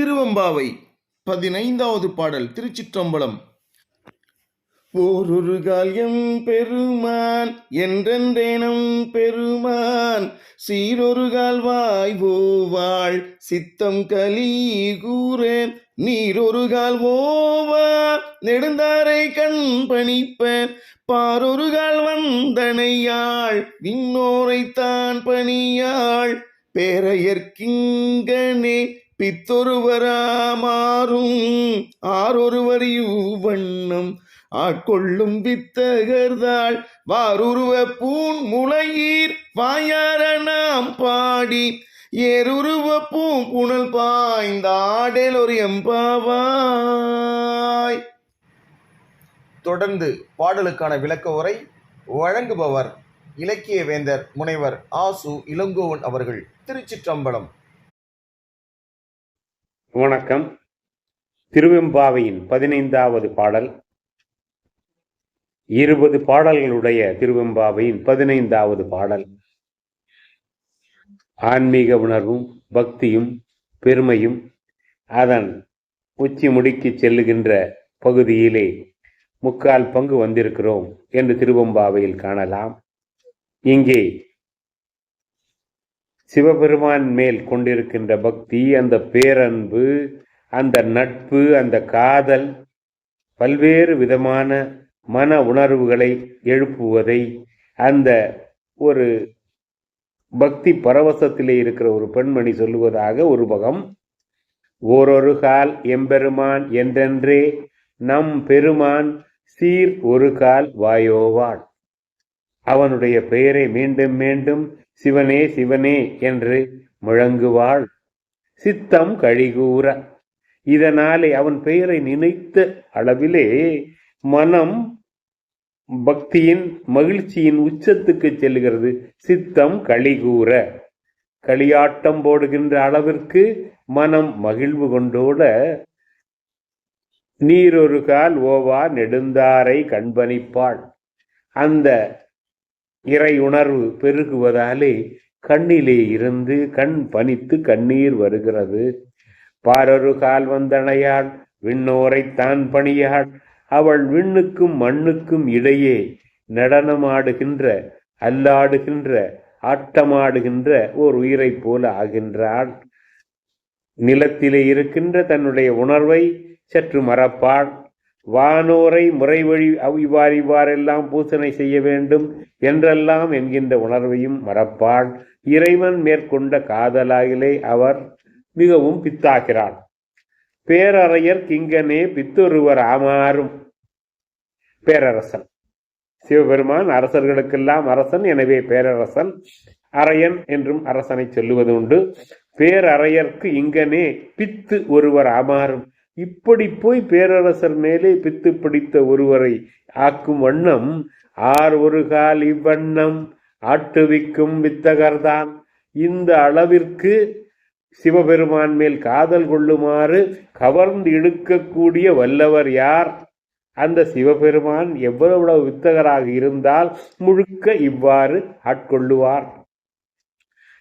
திருவம்பாவை பதினைந்தாவது பாடல் திருச்சிற்றம்பலம். ஓரொரு கால்யம் பெருமான் என்றென்றேனம் பெருமான் சீரொருகால் வாய்வோவாள் ஓவாள் சித்தம் கலி கூறேன் நீரொருகால் ஓவா நெடுந்தாரை கண் பணிப்பேன். பாரொருகால் வந்தனையாள் விண்ணோரைத்தான் பணியாள். பேரையர்க்கிங்கனே பித்தொருவராமாறும் ஆரொருவர் வண்ணம் ஆட்கொள்ளும் வித்தகர்தாள். வாருருவ பூன் முளையீர் வாயார நாம் பாடி ஏருருவ பாய்ந்த பாய்ந்தாடேல் ஒரு எம்பாவாய். தொடர்ந்து பாடலுக்கான விளக்க உரை வழங்குபவர் இலக்கிய வேந்தர் முனைவர் ஆசு இளங்கோவன் அவர்கள் திருச்சிற்றம்பலம். வணக்கம். திருவெம்பாவையின் பதினைந்தாவது பாடல் இருபது பாடல்களுடைய திருவெம்பாவையின் பதினைந்தாவது பாடல். ஆன்மீக உணர்வும் பக்தியும் பெருமையும் அதன் உச்சி முடிக்கு செல்லுகின்ற பகுதியிலே முக்கால் பங்கு வந்திருக்கிறோம் என்று திருவெம்பாவையில் காணலாம். இங்கே சிவபெருமான் மேல் கொண்டிருக்கின்ற பக்தி அந்த பேரன்பு அந்த நட்பு அந்த காதல் பல்வேறு விதமான மன உணர்வுகளை எழுப்புவதை அந்த ஒரு பக்தி பரவசத்திலே இருக்கிற ஒரு பெண்மணி சொல்லுவதாக ஒரு பகம் ஓரொரு கால் எம்பெருமான் என்றென்றே நம் பெருமான் சீர் ஒரு கால் வாயோவாள். அவனுடைய பெயரை மீண்டும் மீண்டும் சிவனே சிவனே என்று முழங்குவாள். சித்தம் கழிகூற. இதனாலே அவன் பெயரை நினைத்த அளவிலே மனம் பக்தியின் மகிழ்ச்சியின் உச்சத்துக்கு செல்கிறது சித்தம் களிகூற களியாட்டம் போடுகின்ற அளவிற்கு மனம் மகிழ்வு கொண்டோட நீரொரு கால் ஓவா நெடுந்தாரை கண்பணிப்பாள் அந்த இறை உணர்வு பெருகுவதாலே கண்ணிலே இருந்து கண் பனித்து கண்ணீர் வருகிறது. பாரொரு கால் வந்தணையாள் விண்ணோரை தான் பணியாள். அவள் விண்ணுக்கும் மண்ணுக்கும் இடையே நடனமாடுகின்ற அல்லாடுகின்ற ஆட்டமாடுகின்ற ஓர் உயிரைப் போல ஆகின்றாள். நிலத்திலே இருக்கின்ற தன்னுடைய உணர்வை சற்று மறப்பாள். வானோரை முறைவழி இவ்வாறு இவ்வாறெல்லாம் பூசனை செய்ய வேண்டும் என்றெல்லாம் என்கின்ற உணர்வையும் மறப்பாள். இறைவன் மேற்கொண்ட காதலாகிலே அவர் மிகவும் பித்தாகிறாள் பேரறையர் கிங்கனே பித்தொருவர் ஆமாறும். பேரரசன். சிவபெருமான் அரசர்களுக்கெல்லாம் அரசன் எனவே பேரரசன். அரையன் என்றும் அரசனை சொல்லுவது உண்டு. பேரறையர்க்கு இங்கனே பித்து ஒருவர் ஆமாறும். இப்படி போய் பேரரசர் மேலே பித்து பிடித்த ஒருவரை ஆக்கும் வண்ணம் ஆர் ஒரு கால் இவ்வண்ணம் ஆட்டுவிக்கும் வித்தகர்தான். இந்த அளவிற்கு சிவபெருமான் மேல் காதல் கொள்ளுமாறு கவர்ந்து இழுக்கக்கூடிய வல்லவர் யார்? அந்த சிவபெருமான் எவ்வளவு வித்தகராக இருந்தால் முழுக்க இவ்வாறு ஆட்கொள்ளுவார்.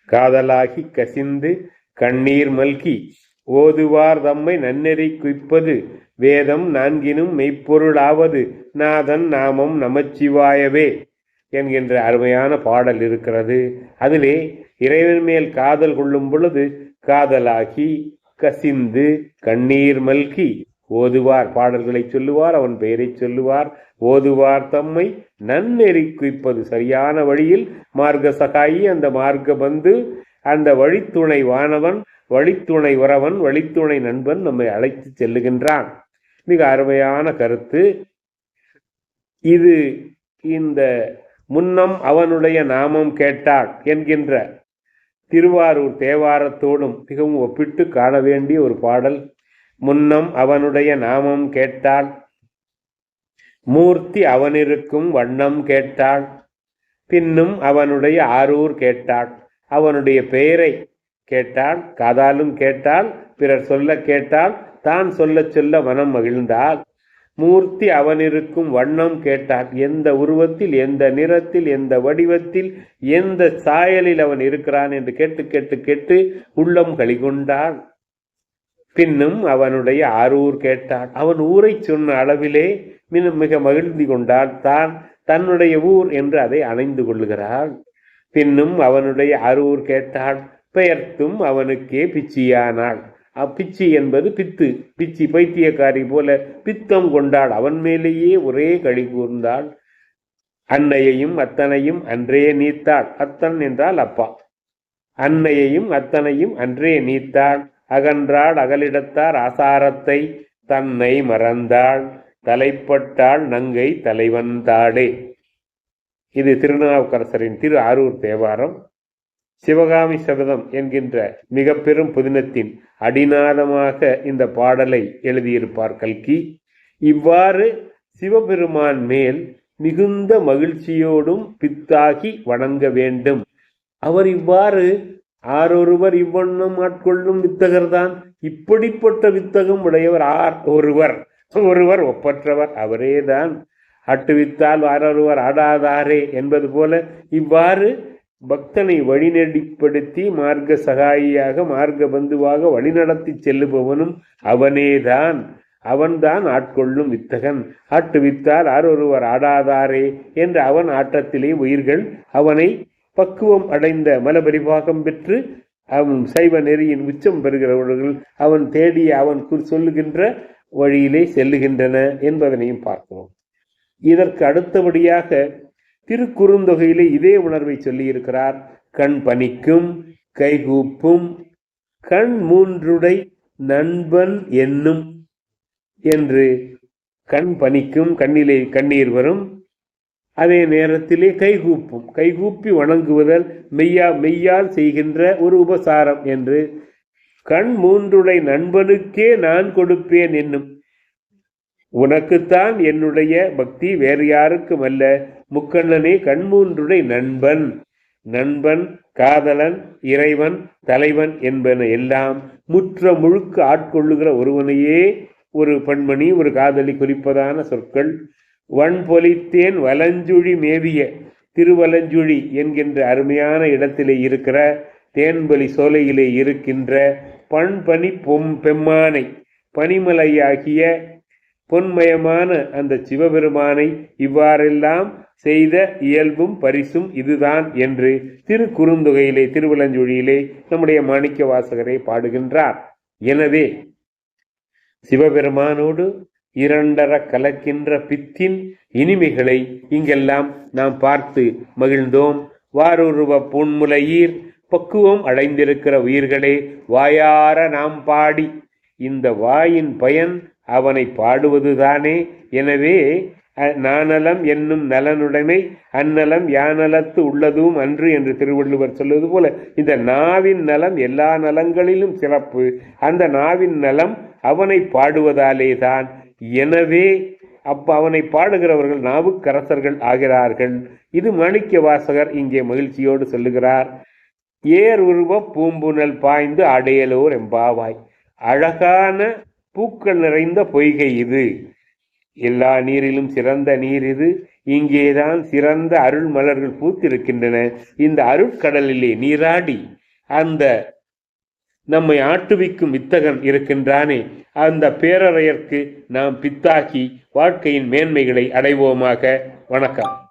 காதலாகி கசிந்து கண்ணீர் மல்கி ஓதுவார் தம்மை நன்னெறி குய்ப்பது வேதம் நான்கினும் மெய்ப்பொருளாவது நாதன் நாமம் நமச்சிவாயவே என்கின்ற அருமையான பாடல் இருக்கிறது. அதிலே இறைவன் மேல் காதல் கொள்ளும் பொழுது காதலாகி கசிந்து கண்ணீர் மல்கி ஓதுவார் பாடல்களை சொல்லுவார் அவன் பெயரை சொல்லுவார். ஓதுவார் தம்மை நன்னெறி குவிப்பது சரியான வழியில் மார்க்க சகாயி அந்த மார்க்க பந்து அந்த வழித்துணை வானவன் வழித்துணை உறவன் வழித்துணை நண்பன் நம்மை அழைத்து செல்லுகின்றான். மிக அருமையான கருத்து. இது இந்த முன்னம் அவனுடைய நாமம் கேட்டான் என்கின்ற திருவாரூர் தேவாரத்தோடும் மிகவும் ஒப்பிட்டு காண வேண்டிய ஒரு பாடல். முன்னம் அவனுடைய நாமம் கேட்டாள். மூர்த்தி அவனிருக்கும் வண்ணம் கேட்டாள். பின்னும் அவனுடைய ஆரூர் கேட்டாள். அவனுடைய பெயரை கேட்டாள். காதாலும் கேட்டாள். பிறர் சொல்ல கேட்டாள். தான் சொல்ல சொல்ல மனம் மகிழ்ந்தாள். மூர்த்தி அவனிருக்கும் வண்ணம் கேட்டான். எந்த உருவத்தில் எந்த நிறத்தில் எந்த வடிவத்தில் எந்த சாயலில் அவன் இருக்கிறான் என்று கேட்டு கேட்டு கேட்டு உள்ளம் கலிகொண்டான் பின்னும் அவனுடைய ஆரூர் கேட்டான். அவன் ஊரை சொன்ன அளவிலே மிக மிக மகிழ்ந்து கொண்டான். தான் தன்னுடைய ஊர் என்று அதை அணைந்து கொள்கிறாள் பின்னும் அவனுடைய அரூர் கேட்டாள். பெயர்த்தும் அவனுக்கே பிச்சியானாள். அப்பிச்சி என்பது பித்து. பிச்சி பைத்தியக்காரி போல பித்தம் கொண்டாள். அவன் மேலேயே ஒரே கழி கூர்ந்தாள். அன்னையையும் அத்தனையும் அன்றே நீத்தாள். அத்தன் என்றால் அப்பா. அன்னையையும் அத்தனையும் அன்றே நீத்தாள். அகன்றாள் அகலிடத்தார் ஆசாரத்தை தன்னை மறந்தாள். தலைப்பட்டாள் நங்கை தலைவன் தாடே இது திருநாவுக்கரசரின் திரு ஆரூர் தேவாரம். சிவகாமி சபதம் என்கின்ற மிக பெரும் புதினத்தின் அடிநாதமாக இந்த பாடலை எழுதியிருப்பார் கல்கி. இவ்வாறு சிவபெருமான் மேல் மிகுந்த மகிழ்ச்சியோடும் பித்தாகி வணங்க வேண்டும். அவர் இவ்வாறு ஆரொருவர் இவ்வண்ணம் ஆட்கொள்ளும் வித்தகர்தான். இப்படிப்பட்ட வித்தகம் உடையவர் ஆர் ஒருவர். ஒருவர் ஒப்பற்றவர் அவரேதான். அட்டுவித்தால் ஆரொருவர் ஆடாதாரே என்பது போல இவ்வாறு பக்தனை வழிநடிப்படுத்தி மார்க்க சகாயியாக மார்க்க பந்துவாக வழிநடத்தி செல்லுபவனும் அவனேதான். அவன்தான் ஆட்கொள்ளும் வித்தகன். ஆட்டுவித்தால் ஆரொருவர் ஆடாதாரே என்று அவன் ஆட்டத்திலே உயிர்கள் அவனை பக்குவம் அடைந்த மலபரிபாகம் பெற்று அவன் சைவ நெறியின் உச்சம் பெறுகிறவர்கள் அவன் தேடிய அவன் சொல்லுகின்ற வழியிலே செல்லுகின்றன என்பதனையும் பார்க்கிறோம் இதற்கு அடுத்தபடியாக திருக்குறுந்தொகையிலே இதே உணர்வை சொல்லியிருக்கிறார். கண் பணிக்கும் கைகூப்பும் கண் மூன்றுடை நண்பன் என்னும் என்று கண் பணிக்கும் கண்ணிலே கண்ணீர் வரும். அதே நேரத்திலே கைகூப்பும் கைகூப்பி வணங்குவதல் மெய்யா மெய்யால் செய்கின்ற ஒரு உபசாரம் என்று. கண் மூன்றுடை நண்பனுக்கே நான் கொடுப்பேன் என்னும். உனக்குத்தான் என்னுடைய பக்தி வேறு யாருக்கும் அல்ல. முக்கண்ணனே கண்மூன்றுடை நண்பன். நண்பன் காதலன் இறைவன் தலைவன் என்பன எல்லாம் முற்ற முழுக்க ஆட்கொள்ளுகிற ஒருவனையே ஒரு பெண்மணி ஒரு காதலி குறிப்பதான சொற்கள். வன்பொலித்தேன் வலஞ்சுழி மேவிய திருவலஞ்சுழி என்கின்ற அருமையான இடத்திலே இருக்கிற தேன்பலி சோலையிலே இருக்கின்ற பண்பனி பொம் பெம்மானை பனிமலையாகிய பொன்மயமான அந்த சிவபெருமானை இவ்வாறெல்லாம் செய்த இயல்பும் பரிசும் இதுதான் என்று திருக்குறுந்தொகையிலே திருவலஞ்சொழியிலே நம்முடைய மாணிக்க வாசகரை பாடுகின்றார். எனவே சிவபெருமானோடு இரண்டர கலக்கின்ற பித்தின் இனிமைகளை இங்கெல்லாம் நாம் பார்த்து மகிழ்ந்தோம். வாருருவ பொன்முலையீர் பக்குவம் அடைந்திருக்கிற உயிர்களே வாயார நாம் பாடி. இந்த வாயின் பயன் அவனை பாடுவதுதானே. எனவே நானலம் என்னும் நலனுடைமை அந்நலம் யானலத்து உள்ளதும் அன்று என்று திருவள்ளுவர் சொல்வது போல இந்த நாவின் நலம் எல்லா நலங்களிலும் சிறப்பு. அந்த நாவின் நலம் அவனை பாடுவதாலே தான் எனவே அப்ப அவனை பாடுகிறவர்கள் நாவுக்கரசர்கள் ஆகிறார்கள். இது மாணிக்க வாசகர் இங்கே மகிழ்ச்சியோடு சொல்லுகிறார். ஏர் உருவ பூம்புனல் பாய்ந்து அடையலோர் எம்பாவாய். அழகான பூக்கள் நிறைந்த பொய்கை இது. எல்லா நீரிலும் சிறந்த நீர் இது. இங்கேதான் சிறந்த அருள் மலர்கள் பூத்திருக்கின்றன. இந்த அருட்கடலிலே நீராடி அந்த நம்மை ஆட்டுவிக்கும் வித்தகன் இருக்கின்றானே அந்த பேரறையர்க்கு நாம் பித்தாக்கி வாழ்க்கையின் மேன்மைகளை அடைவோமாக. வணக்கம்.